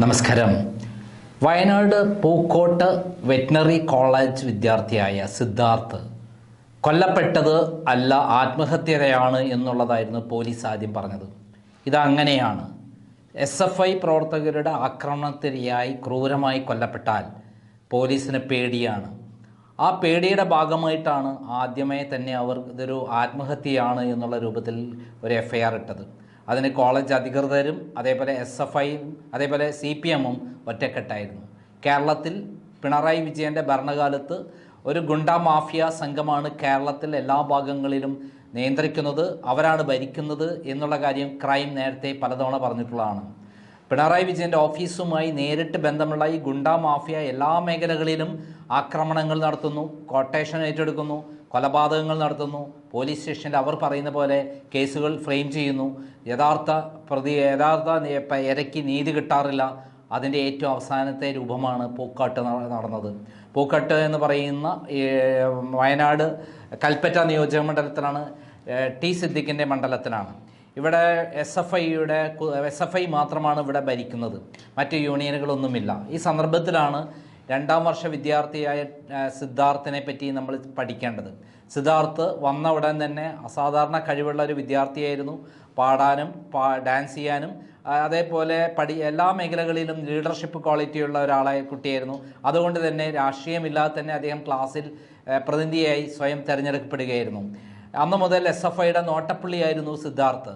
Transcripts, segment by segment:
നമസ്കാരം. Wayanad Pookot veterinary college വിദ്യാർത്ഥിയായ സിദ്ധാർത്ഥ് കൊല്ലപ്പെട്ടത് അല്ല ആത്മഹത്യയാണ് എന്നുള്ളതായിരുന്നു പോലീസ് ആദ്യം പറഞ്ഞത്. ഇതങ്ങനെയാണ്. എസ് എഫ് ഐ പ്രവർത്തകരുടെ ആക്രമണത്തിനിരയായി ക്രൂരമായി കൊല്ലപ്പെട്ടാൽ പോലീസിന് പേടിയാണ്. ആ പേടിയുടെ ഭാഗമായിട്ടാണ് ആദ്യമേ തന്നെ അവർ ഇതൊരു ആത്മഹത്യയാണ് എന്നുള്ള രൂപത്തിൽ ഒരു എഫ് ഐ ആർ ഇട്ടത്. അതിന് കോളേജ് അധികൃതരും അതേപോലെ എസ് എഫ് ഐയും അതേപോലെ സി പി എമ്മും ഒറ്റക്കെട്ടായിരുന്നു. കേരളത്തിൽ പിണറായി വിജയന്റെ ഭരണകാലത്ത് ഒരു ഗുണ്ട മാഫിയ സംഘമാണ് കേരളത്തിൽ എല്ലാ ഭാഗങ്ങളിലും നിയന്ത്രിക്കുന്നത് അവരാണ് ഭരിക്കുന്നത് എന്നുള്ള കാര്യം ക്രൈം നേരത്തെ പലതവണ പറഞ്ഞിട്ടുള്ളതാണ്. പിണറായി വിജയന്റെ ഓഫീസുമായി നേരിട്ട് ബന്ധമുള്ള ഈ ഗുണ്ട മാഫിയ എല്ലാ മേഖലകളിലും ആക്രമണങ്ങൾ നടത്തുന്നു കൊട്ടേഷൻ ഏറ്റെടുക്കുന്നു കൊലപാതകങ്ങൾ നടത്തുന്നു പോലീസ് സ്റ്റേഷനിൽ അവർ പറയുന്ന പോലെ കേസുകൾ ഫ്രെയിം ചെയ്യുന്നു. യഥാർത്ഥ പ്രതി യഥാർത്ഥ ഇരയ്ക്ക് നീതി കിട്ടാറില്ല. അതിന്റെ ഏറ്റവും അവസാനത്തെ രൂപമാണ് പൂക്കാട്ട് നടന്നത്. പൂക്കാട്ട് എന്ന് പറയുന്ന വയനാട് കൽപ്പറ്റ നിയോജക മണ്ഡലത്തിലാണ് ടി സിദ്ദിഖിന്റെ മണ്ഡലത്തിലാണ്. ഇവിടെ എസ് എഫ് ഐയുടെ എസ് എഫ് ഐ മാത്രമാണ് ഇവിടെ ഭരിക്കുന്നത്. മറ്റ് യൂണിയനുകളൊന്നുമില്ല. ഈ സന്ദർഭത്തിലാണ് രണ്ടാം വർഷ വിദ്യാർത്ഥിയായ സിദ്ധാർത്ഥിനെ പറ്റി നമ്മൾ പഠിക്കേണ്ടത്. സിദ്ധാർത്ഥ് വന്ന ഉടൻ തന്നെ അസാധാരണ കഴിവുള്ള ഒരു വിദ്യാർത്ഥിയായിരുന്നു. പാടാനും പാ ഡാൻസ് ചെയ്യാനും അതേപോലെ പഠി എല്ലാ മേഖലകളിലും ലീഡർഷിപ്പ് ക്വാളിറ്റി ഉള്ള ഒരാളെ കുട്ടിയായിരുന്നു. അതുകൊണ്ട് തന്നെ രാഷ്ട്രീയമില്ലാതെ തന്നെ അദ്ദേഹം ക്ലാസ്സിൽ പ്രതിനിധിയായി സ്വയം തിരഞ്ഞെടുക്കപ്പെടുകയായിരുന്നു. അന്ന് മുതൽ എസ് എഫ് ഐയുടെ നോട്ടപ്പള്ളിയായിരുന്നു സിദ്ധാർത്ഥ്.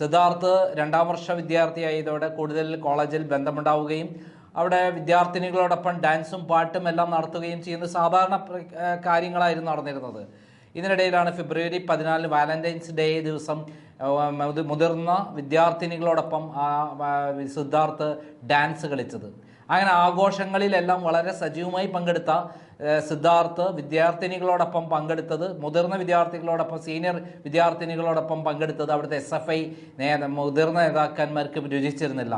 സിദ്ധാർത്ഥ് രണ്ടാം വർഷ വിദ്യാർത്ഥിയായതോടെ കൂടുതൽ കോളേജിൽ ബന്ധമുണ്ടാവുകയും അവിടെ വിദ്യാർത്ഥിനികളോടൊപ്പം ഡാൻസും പാട്ടും എല്ലാം നടത്തുകയും ചെയ്യുന്ന സാധാരണ കാര്യങ്ങളായിരുന്നു നടന്നിരുന്നത്. ഇതിനിടയിലാണ് ഫെബ്രുവരി പതിനാലിന് വാലന്റൈൻസ് ഡേ ദിവസം മുതിർന്ന വിദ്യാർത്ഥിനികളോടൊപ്പം ആ സിദ്ധാർത്ഥ് ഡാൻസ് കളിച്ചത്. അങ്ങനെ ആഘോഷങ്ങളിലെല്ലാം വളരെ സജീവമായി പങ്കെടുത്ത സിദ്ധാർത്ഥ് വിദ്യാർത്ഥിനികളോടൊപ്പം പങ്കെടുത്തത് മുതിർന്ന വിദ്യാർത്ഥികളോടൊപ്പം സീനിയർ വിദ്യാർത്ഥിനികളോടൊപ്പം പങ്കെടുത്തത് അവിടുത്തെ എസ് എഫ് ഐ മുതിർന്ന നേതാക്കന്മാർക്ക് രുചിച്ചിരുന്നില്ല.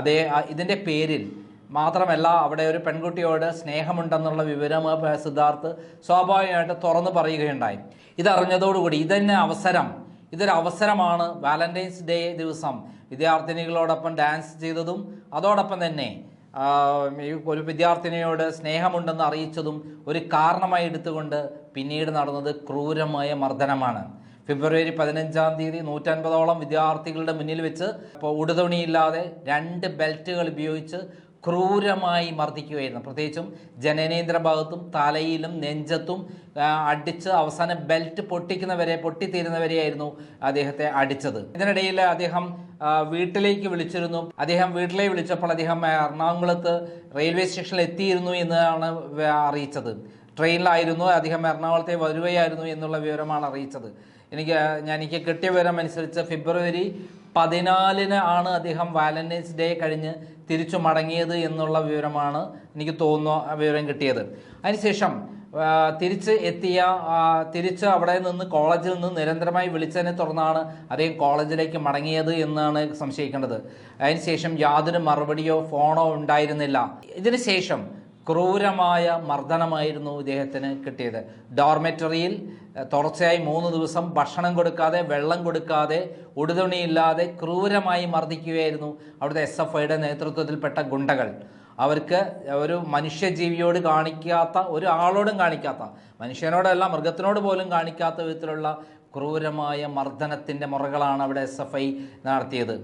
അതേ ഇതിന്റെ പേരിൽ മാത്രമല്ല അവിടെ ഒരു പെൺകുട്ടിയോട് സ്നേഹമുണ്ടെന്നുള്ള വിവരം സിദ്ധാർത്ഥ് സ്വാഭാവികമായിട്ട് തുറന്നു പറയുകയുണ്ടായി. ഇതറിഞ്ഞതോടുകൂടി ഇതന്നെ അവസരം. ഇതൊരു അവസരമാണ് വാലന്റൈൻസ് ഡേ ദിവസം. വിദ്യാർത്ഥിനികളോടൊപ്പം ഡാൻസ് ചെയ്തതും അതോടൊപ്പം തന്നെ ഒരു വിദ്യാർത്ഥിനിയോട് സ്നേഹമുണ്ടെന്ന് അറിയിച്ചതും ഒരു കാരണമായി എടുത്തുകൊണ്ട് പിന്നീട് നടന്നത് ക്രൂരമായ മർദ്ദനമാണ്. ഫെബ്രുവരി പതിനഞ്ചാം തീയതി നൂറ്റൻപതോളം വിദ്യാർത്ഥികളുടെ മുന്നിൽ വെച്ച് ഇപ്പോൾ ഉടുതുണിയില്ലാതെ രണ്ട് ബെൽറ്റുകൾ ഉപയോഗിച്ച് ക്രൂരമായി മർദ്ദിക്കുകയായിരുന്നു. പ്രത്യേകിച്ചും ജനനേന്ദ്ര ഭാഗത്തും തലയിലും നെഞ്ചത്തും അടിച്ച് അവസാനം ബെൽറ്റ് പൊട്ടിക്കുന്നവരെ പൊട്ടിത്തീരുന്നവരെയായിരുന്നു അദ്ദേഹത്തെ അടിച്ചത്. ഇതിനിടയിൽ അദ്ദേഹം വീട്ടിലേക്ക് വിളിച്ചിരുന്നു. അദ്ദേഹം വീട്ടിലേക്ക് വിളിച്ചപ്പോൾ അദ്ദേഹം എറണാകുളത്ത് റെയിൽവേ സ്റ്റേഷനിൽ എത്തിയിരുന്നു എന്നാണ് അറിയിച്ചത്. ട്രെയിനിലായിരുന്നു അദ്ദേഹം എറണാകുളത്തെ വരുകയായിരുന്നു എന്നുള്ള വിവരമാണ് അറിയിച്ചത്. എനിക്ക് ഞാൻ എനിക്ക് കിട്ടിയ വിവരം അനുസരിച്ച് ഫെബ്രുവരി പതിനാലിന് ആണ് അദ്ദേഹം വാലന്റൈൻസ് ഡേ കഴിഞ്ഞ് തിരിച്ചു മടങ്ങിയത് എന്നുള്ള വിവരമാണ് എനിക്ക് തോന്നുന്ന വിവരം കിട്ടിയത്. അതിനുശേഷം തിരിച്ച് എത്തിയ തിരിച്ച് അവിടെ നിന്ന് കോളേജിൽ നിന്ന് നിരന്തരമായി വിളിച്ചതിനെ തുടർന്നാണ് അദ്ദേഹം കോളേജിലേക്ക് മടങ്ങിയത് എന്നാണ് സംശയിക്കേണ്ടത്. അതിനുശേഷം യാതൊരു മറുപടിയോ ഫോണോ ഉണ്ടായിരുന്നില്ല. ഇതിനുശേഷം ക്രൂരമായ മർദ്ദനമായിരുന്നു ഇദ്ദേഹത്തിന് കിട്ടിയത്. ഡോർമെറ്ററിയിൽ തുടർച്ചയായി മൂന്ന് ദിവസം ഭക്ഷണം കൊടുക്കാതെ വെള്ളം കൊടുക്കാതെ ഉടുതുണിയില്ലാതെ ക്രൂരമായി മർദ്ദിക്കുകയായിരുന്നു അവിടുത്തെ എസ് എഫ് ഐയുടെ നേതൃത്വത്തിൽപ്പെട്ട ഗുണ്ടകൾ. അവർക്ക് ഒരു മനുഷ്യജീവിയോട് കാണിക്കാത്ത ഒരു ആളോടും കാണിക്കാത്ത മനുഷ്യനോടല്ല മൃഗത്തിനോട് പോലും കാണിക്കാത്ത വിധത്തിലുള്ള ക്രൂരമായ മർദ്ദനത്തിന്റെ മുറകളാണ് അവിടെ എസ് എഫ് ഐ നടത്തിയത്.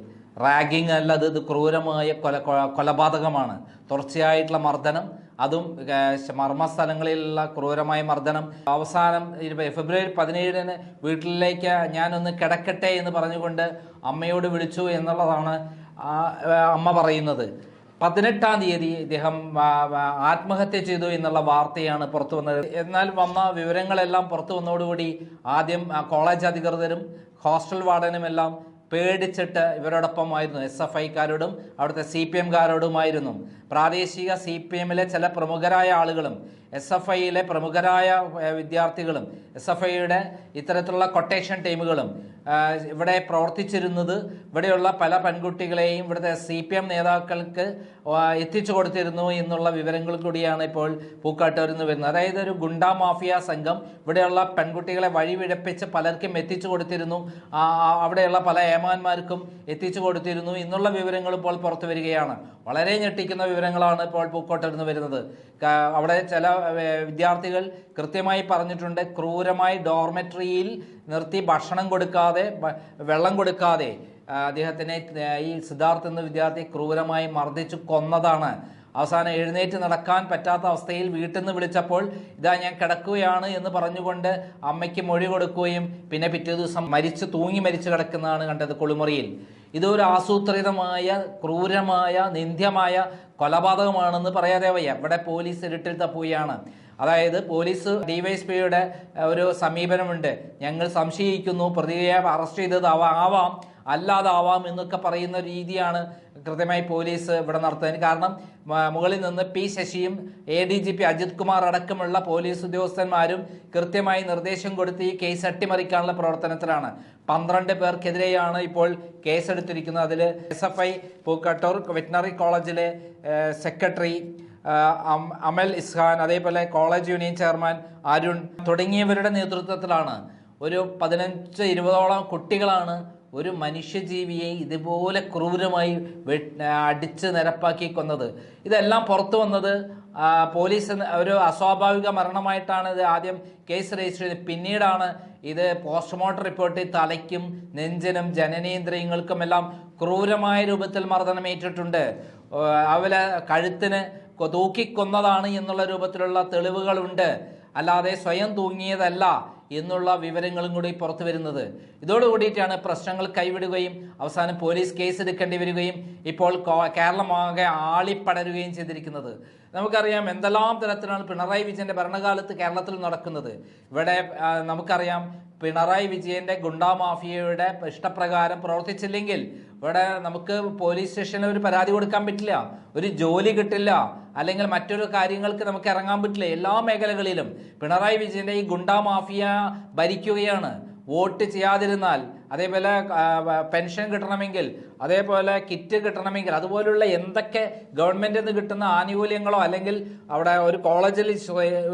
റാഗിങ് അല്ല ഇത് ക്രൂരമായ കൊല കൊലപാതകമാണ്. തുടർച്ചയായിട്ടുള്ള മർദ്ദനം അതും മർമ്മസ്ഥലങ്ങളിലുള്ള ക്രൂരമായ മർദ്ദനം. അവസാനം ഫെബ്രുവരി പതിനേഴിന് വീട്ടിലേക്ക് ഞാനൊന്ന് കിടക്കട്ടെ എന്ന് പറഞ്ഞുകൊണ്ട് അമ്മയോട് വിളിച്ചു എന്നുള്ളതാണ് അമ്മ പറയുന്നത്. പതിനെട്ടാം തീയതി ഇദ്ദേഹം ആത്മഹത്യ ചെയ്തു എന്നുള്ള വാർത്തയാണ് പുറത്തു വന്നത്. എന്നാൽ വന്ന വിവരങ്ങളെല്ലാം പുറത്തു വന്നതോടുകൂടി ആദ്യം കോളേജ് അധികൃതരും ഹോസ്റ്റൽ വാർഡനും എല്ലാം പേടിച്ചിട്ട് ഇവരോടൊപ്പമായിരുന്നു. എസ് എഫ് ഐക്കാരോടും അവിടുത്തെ സി പി എംകാരോടുമായിരുന്നു പ്രാദേശിക സി പി എമ്മിലെ ചില പ്രമുഖരായ ആളുകളും എസ് എഫ് ഐയിലെ പ്രമുഖരായ വിദ്യാർത്ഥികളും എസ് എഫ് ഐയുടെ ഇത്തരത്തിലുള്ള കൊട്ടേഷൻ ടീമുകളും ഇവിടെ പ്രവർത്തിച്ചിരുന്നത് ഇവിടെയുള്ള പല പെൺകുട്ടികളെയും ഇവിടുത്തെ സി പി എം നേതാക്കൾക്ക് എത്തിച്ചു കൊടുത്തിരുന്നു എന്നുള്ള വിവരങ്ങൾ കൂടിയാണ് ഇപ്പോൾ പൂക്കാട്ടൂരിൽ നിന്ന് വരുന്നത്. അതായത് ഒരു ഗുണ്ട മാഫിയ സംഘം ഇവിടെയുള്ള പെൺകുട്ടികളെ വഴിവിഴപ്പിച്ച് പലർക്കും എത്തിച്ചു കൊടുത്തിരുന്നു. അവിടെയുള്ള പല ഏമാന്മാർക്കും എത്തിച്ചു കൊടുത്തിരുന്നു എന്നുള്ള വിവരങ്ങൾ ഇപ്പോൾ പുറത്തു വരികയാണ്. വളരെ ഞെട്ടിക്കുന്ന വിവരങ്ങളാണ് ഇപ്പോൾ പൂക്കോട്ടിൽ നിന്ന് വരുന്നത് അവിടെ ചില വിദ്യാർത്ഥികൾ കൃത്യമായി പറഞ്ഞിട്ടുണ്ട് ക്രൂരമായി ഡോർമെട്രിയിൽ നിർത്തി ഭക്ഷണം കൊടുക്കാതെ വെള്ളം കൊടുക്കാതെ. അദ്ദേഹത്തിനെ ഈ സിദ്ധാർത്ഥ് എന്ന വിദ്യാർത്ഥി ക്രൂരമായി മർദ്ദിച്ചു കൊന്നതാണ്. അവസാനം എഴുന്നേറ്റ് നടക്കാൻ പറ്റാത്ത അവസ്ഥയിൽ വീട്ടിൽ നിന്ന് വിളിച്ചപ്പോൾ ഇതാ ഞാൻ കിടക്കുകയാണ് എന്ന് പറഞ്ഞുകൊണ്ട് അമ്മയ്ക്ക് മൊഴി കൊടുക്കുകയും പിന്നെ പിറ്റേ ദിവസം മരിച്ച് തൂങ്ങി മരിച്ചു കിടക്കുന്നതാണ് കണ്ടത് കുളിമുറിയിൽ. ഇതൊരു ആസൂത്രിതമായ ക്രൂരമായ നിന്ദ്യമായ കൊലപാതകമാണെന്ന് പറയാതെ വയ്യ. ഇവിടെ പോലീസ് ഇരുട്ടിൽ തപ്പുകയാണ്. അതായത് പോലീസ് ഡിവൈഎസ്പിയുടെ ഒരു സമീപനമുണ്ട്. ഞങ്ങൾ സംശയിക്കുന്നു പ്രതിയെ അറസ്റ്റ് ചെയ്തത് ആവാം അല്ലാതാവാം എന്നൊക്കെ പറയുന്ന രീതിയാണ് കൃത്യമായി പോലീസ് ഇവിടെ നടത്തുന്നത്. കാരണം മുകളിൽ നിന്ന് P ശശിയും A D G P Ajith Kumar അടക്കമുള്ള പോലീസ് ഉദ്യോഗസ്ഥന്മാരും കൃത്യമായി നിർദ്ദേശം കൊടുത്ത് ഈ കേസ് അട്ടിമറിക്കാനുള്ള പ്രവർത്തനത്തിലാണ്. പന്ത്രണ്ട് പേർക്കെതിരെയാണ് ഇപ്പോൾ കേസെടുത്തിരിക്കുന്നത്. അതിൽ S F I Pookkottur veterinary കോളേജിലെ സെക്രട്ടറി അമൽ ഇസ്ഹാൻ അതേപോലെ കോളേജ് യൂണിയൻ ചെയർമാൻ അരുൺ തുടങ്ങിയവരുടെ നേതൃത്വത്തിലാണ് ഒരു പതിനഞ്ച് ഇരുപതോളം കുട്ടികളാണ് ഒരു മനുഷ്യജീവിയെ ഇതുപോലെ ക്രൂരമായി അടിച്ച് നിരപ്പാക്കി കൊന്നത്. ഇതെല്ലാം പുറത്തു വന്നത് പോലീസ് ഒരു അസ്വാഭാവിക മരണമായിട്ടാണ് ഇത് ആദ്യം കേസ് രജിസ്റ്റർ ചെയ്തത്. പിന്നീടാണ് ഇത് പോസ്റ്റ്മോർട്ടം റിപ്പോർട്ടിൽ തലയ്ക്കും നെഞ്ചിനും ജനനേന്ദ്രിയങ്ങൾക്കും എല്ലാം ക്രൂരമായ രൂപത്തിൽ മർദ്ദനമേറ്റിട്ടുണ്ട് അവലെ കഴുത്തിന് തൂക്കിക്കൊന്നതാണ് എന്നുള്ള രൂപത്തിലുള്ള തെളിവുകളുണ്ട്. അല്ലാതെ സ്വയം തൂങ്ങിയതല്ല. എന്നുള്ള വിവരങ്ങളും കൂടി പുറത്തു വരുന്നത്. ഇതോടുകൂടിയിട്ടാണ് പ്രശ്നങ്ങൾ കൈവിടുകയും അവസാനം പോലീസ് കേസ് എടുക്കേണ്ടി വരികയും ഇപ്പോൾ കേരളമാകെ ആളിപ്പടരുകയും ചെയ്തിരിക്കുന്നത്. നമുക്കറിയാം എന്തെല്ലാം തരത്തിലാണ് പിണറായി വിജയന്റെ ഭരണകാലത്ത് കേരളത്തിൽ നടക്കുന്നത്. ഇവിടെ നമുക്കറിയാം പിണറായി വിജയന്റെ ഗുണ്ടാ മാഫിയയുടെ ഇഷ്ടപ്രകാരം പ്രവർത്തിച്ചില്ലെങ്കിൽ ഇവിടെ നമുക്ക് പോലീസ് സ്റ്റേഷനിൽ ഒരു പരാതി കൊടുക്കാൻ പറ്റില്ല ഒരു ജോലി കിട്ടില്ല അല്ലെങ്കിൽ മറ്റൊരു കാര്യങ്ങൾക്ക് നമുക്ക് ഇറങ്ങാൻ പറ്റില്ല. എല്ലാ മേഖലകളിലും പിണറായി വിജയന്റെ ഈ ഗുണ്ടാ മാഫിയ ഭരിക്കുകയാണ്. വോട്ട് ചെയ്യാതിരുന്നാൽ അതേപോലെ പെൻഷൻ കിട്ടണമെങ്കിൽ അതേപോലെ കിറ്റ് കിട്ടണമെങ്കിൽ അതുപോലുള്ള എന്തൊക്കെ ഗവൺമെന്റിൽ നിന്ന് കിട്ടുന്ന ആനുകൂല്യങ്ങളോ അല്ലെങ്കിൽ അവിടെ ഒരു കോളേജിൽ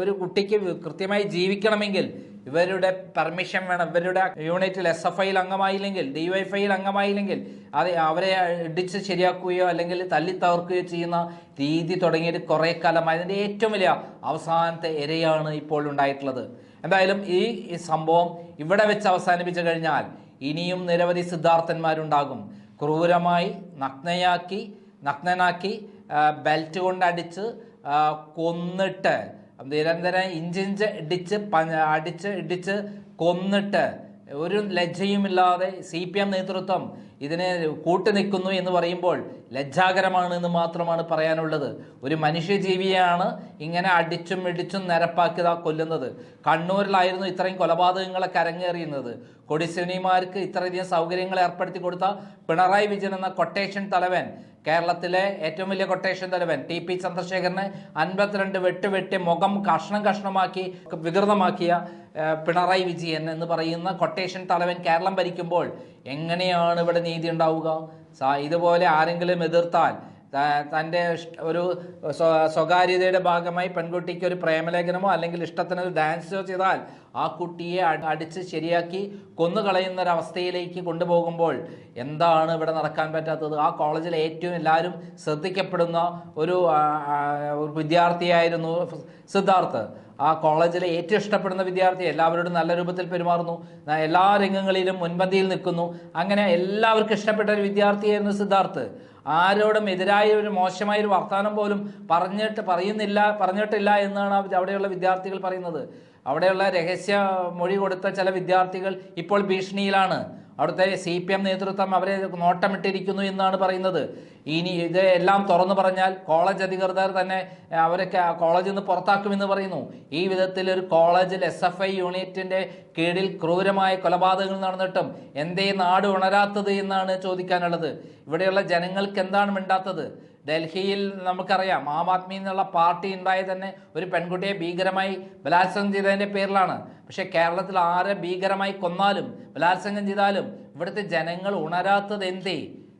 ഒരു കുട്ടിക്ക് കൃത്യമായി ജീവിക്കണമെങ്കിൽ ഇവരുടെ പെർമിഷൻ വേണം. ഇവരുടെ യൂണിറ്റിൽ എസ് എഫ് ഐയിൽ അംഗമായില്ലെങ്കിൽ ഡിവൈഫൈയിൽ അംഗമായില്ലെങ്കിൽ അത് അവരെ ഇടിച്ച് ശരിയാക്കുകയോ അല്ലെങ്കിൽ തല്ലി തകർക്കുകയോ ചെയ്യുന്ന രീതി തുടങ്ങിയിട്ട് കുറേ കാലമായി. അതിന്റെ ഏറ്റവും വലിയ അവസാനത്തെ ഇരയാണ് ഇപ്പോൾ ഉണ്ടായിട്ടുള്ളത്. എന്തായാലും ഈ സംഭവം ഇവിടെ വെച്ച് അവസാനിപ്പിച്ചു കഴിഞ്ഞാൽ ഇനിയും നിരവധി സിദ്ധാർത്ഥന്മാരുണ്ടാകും. ക്രൂരമായി നഗ്നയാക്കി നഗ്നനാക്കി ബെൽറ്റ് കൊണ്ടടിച്ച് കൊന്നിട്ട് നിരന്തരം ഇഞ്ചിഞ്ച് ഇടിച്ച് അടിച്ച് ഇടിച്ച് കൊന്നിട്ട് ഒരു ലജ്ജയുമില്ലാതെ സി പി എം നേതൃത്വം ഇതിനെ കൂട്ടുനിൽക്കുന്നു എന്ന് പറയുമ്പോൾ ലജ്ജാകരമാണ് എന്ന് മാത്രമാണ് പറയാനുള്ളത്. ഒരു മനുഷ്യജീവിയാണ് ഇങ്ങനെ അടിച്ചും ഇടിച്ചും നിരപ്പാക്കി കൊല്ലുന്നത്. കണ്ണൂരിലായിരുന്നു ഇത്രയും കൊലപാതകങ്ങളൊക്കെ അരങ്ങേറിയുന്നത് കൊടിശ്രേണിമാർക്ക് ഇത്രയധികം സൗകര്യങ്ങൾ ഏർപ്പെടുത്തി കൊടുത്ത പിണറായി വിജയൻ എന്ന കൊട്ടേഷൻ തലവൻ കേരളത്തിലെ ഏറ്റവും വലിയ കൊട്ടേഷൻ തലവൻ ടി പി ചന്ദ്രശേഖരനെ അൻപത്തിരണ്ട് വെട്ട് വെട്ടി മുഖം കഷ്ണം കഷ്ണമാക്കി വികൃതമാക്കിയ പിണറായി വിജയൻ എന്ന് പറയുന്ന കൊട്ടേഷൻ തലവൻ കേരളം ഭരിക്കുമ്പോൾ എങ്ങനെയാണ് ഇവിടെ നീതി ഉണ്ടാവുക? ഇതുപോലെ ആരെങ്കിലും എതിർത്താൽ തന്റെ ഒരു സ്വകാര്യതയുടെ ഭാഗമായി പെൺകുട്ടിക്ക് ഒരു പ്രേമലേഖനമോ അല്ലെങ്കിൽ ഇഷ്ടത്തിന് ഒരു ഡാൻസോ ചെയ്താൽ ആ കുട്ടിയെ അടിച്ച് ശരിയാക്കി കൊന്നുകളയുന്ന ഒരു അവസ്ഥയിലേക്ക് കൊണ്ടുപോകുമ്പോൾ എന്താണ് ഇവിടെ നടക്കാൻ പറ്റാത്തത്? ആ കോളേജിൽ ഏറ്റവും എല്ലാവരും ശ്രദ്ധിക്കപ്പെടുന്ന ഒരു വിദ്യാർത്ഥിയായിരുന്നു സിദ്ധാർത്ഥ്. ആ കോളേജിലെ ഏറ്റവും ഇഷ്ടപ്പെടുന്ന വിദ്യാർത്ഥി എല്ലാവരോടും നല്ല രൂപത്തിൽ പെരുമാറുന്നു. എല്ലാ രംഗങ്ങളിലും മുൻപന്തിയിൽ നിൽക്കുന്നു. അങ്ങനെ എല്ലാവർക്കും ഇഷ്ടപ്പെട്ട ഒരു വിദ്യാർത്ഥിയായിരുന്നു സിദ്ധാർത്ഥ്. ആരോടും എതിരായ ഒരു മോശമായ ഒരു വർത്തമാനം പോലും പറഞ്ഞിട്ട് പറയുന്നില്ല പറഞ്ഞിട്ടില്ല എന്നാണ് അവ- അവിടെയുള്ള വിദ്യാർത്ഥികൾ പറയുന്നത്. അവിടെയുള്ള രഹസ്യ മൊഴി കൊടുത്ത ചില വിദ്യാർത്ഥികൾ ഇപ്പോൾ ഭീഷണിയിലാണ്. അവിടുത്തെ സി പി എം നേതൃത്വം അവരെ നോട്ടമിട്ടിരിക്കുന്നു എന്നാണ് പറയുന്നത്. ഇനി ഇതെല്ലാം തുറന്നു പറഞ്ഞാൽ കോളേജ് അധികൃതർ തന്നെ അവരൊക്കെ കോളേജിൽ നിന്ന് പുറത്താക്കുമെന്ന് പറയുന്നു. ഈ വിധത്തിൽ ഒരു കോളേജിൽ എസ് എഫ് ഐ യൂണിറ്റിന്റെ കീഴിൽ ക്രൂരമായ കൊലപാതകങ്ങൾ നടന്നിട്ടും എന്തേ നാട് ഉണരാത്തത് എന്നാണ് ചോദിക്കാനുള്ളത്. ഇവിടെയുള്ള ജനങ്ങൾക്ക് എന്താണ് മിണ്ടാത്തത്? ഡൽഹിയിൽ നമുക്കറിയാം ആം ആദ്മി എന്നുള്ള പാർട്ടി ഉണ്ടായത് തന്നെ ഒരു പെൺകുട്ടിയെ ഭീകരമായി ബലാത്സംഗം ചെയ്തതിന്റെ പേരിലാണ്. പക്ഷേ കേരളത്തിൽ ആരെ ഭീകരമായി കൊന്നാലും ബലാത്സംഗം ചെയ്താലും ഇവിടുത്തെ ജനങ്ങൾ ഉണരാത്തത് എന്തേ?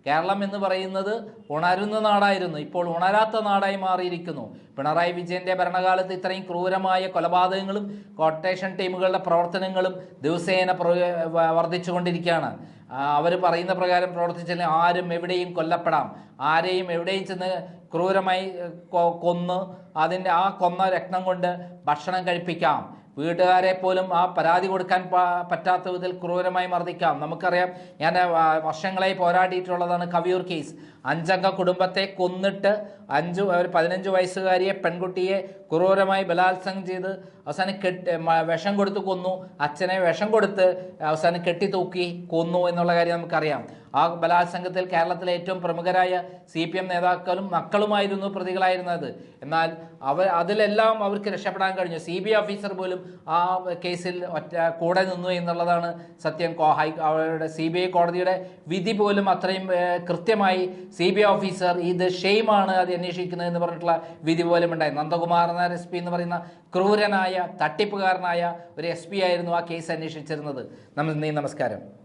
കേരളം എന്ന് പറയുന്നത് ഉണരുന്ന നാടായിരുന്നു. ഇപ്പോൾ ഉണരാത്ത നാടായി മാറിയിരിക്കുന്നു. പിണറായി വിജയന്റെ ഭരണകാലത്ത് ഇത്രയും ക്രൂരമായ കൊലപാതകങ്ങളും കോട്ടേഷൻ ടീമുകളുടെ പ്രവർത്തനങ്ങളും ദിവസേന വർദ്ധിച്ചുകൊണ്ടിരിക്കുകയാണ്. അവർ പറയുന്ന പ്രകാരം പ്രവർത്തിച്ചാൽ ആരും എവിടെയും കൊല്ലപ്പെടാം. ആരെയും എവിടെയും ചെന്ന് ക്രൂരമായി കൊന്ന് അതിന്റെ ആ കൊന്ന രക്തം കൊണ്ട് ഭക്ഷണം കഴിപ്പിക്കാം. വീട്ടുകാരെ പോലും ആ പരാതി കൊടുക്കാൻ പറ്റാത്ത വിധത്തിൽ ക്രൂരമായി മർദ്ദിക്കാം. നമുക്കറിയാം ഞാൻ വർഷങ്ങളായി പോരാടിയിട്ടുള്ളതാണ് കവിയൂർ കേസ് അഞ്ചംഗ കുടുംബത്തെ കൊന്നിട്ട് അഞ്ചു ഒരു പതിനഞ്ച് വയസ്സുകാരിയെ പെൺകുട്ടിയെ ക്രൂരമായി ബലാത്സംഗം ചെയ്ത് അവസാനം കെട്ടി വിഷം കൊടുത്ത് കൊന്നു. അച്ഛനെ വിഷം കൊടുത്ത് അവസാനം കെട്ടി തൂക്കി കൊന്നു എന്നുള്ള കാര്യം നമുക്കറിയാം. ആ ബലാത്സംഗത്തിൽ കേരളത്തിലെ ഏറ്റവും പ്രമുഖരായ സി പി എം നേതാക്കളും മക്കളുമായിരുന്നു പ്രതികളായിരുന്നത്. എന്നാൽ അവർ അതിലെല്ലാം അവർക്ക് രക്ഷപ്പെടാൻ കഴിഞ്ഞു. സി ബി ഓഫീസർ പോലും ആ കേസിൽ ഒറ്റ കൂടെ നിന്നു എന്നുള്ളതാണ് സത്യം. ഹൈ അവരുടെ സി ബി ഐ കോടതിയുടെ വിധി പോലും അത്രയും കൃത്യമായി സി ബി ഐ ഓഫീസർ ഇത് ഷെയ്മാണ് അത് അന്വേഷിക്കുന്നത് എന്ന് പറഞ്ഞിട്ടുള്ള വിധി പോലും ഉണ്ടായി. നന്ദകുമാർ എന്ന എസ് പി എന്ന് പറയുന്ന ക്രൂരനായ തട്ടിപ്പുകാരനായ ഒരു എസ് ആയിരുന്നു ആ കേസ് അന്വേഷിച്ചിരുന്നത്. നമ്മൾ നീ നമസ്കാരം.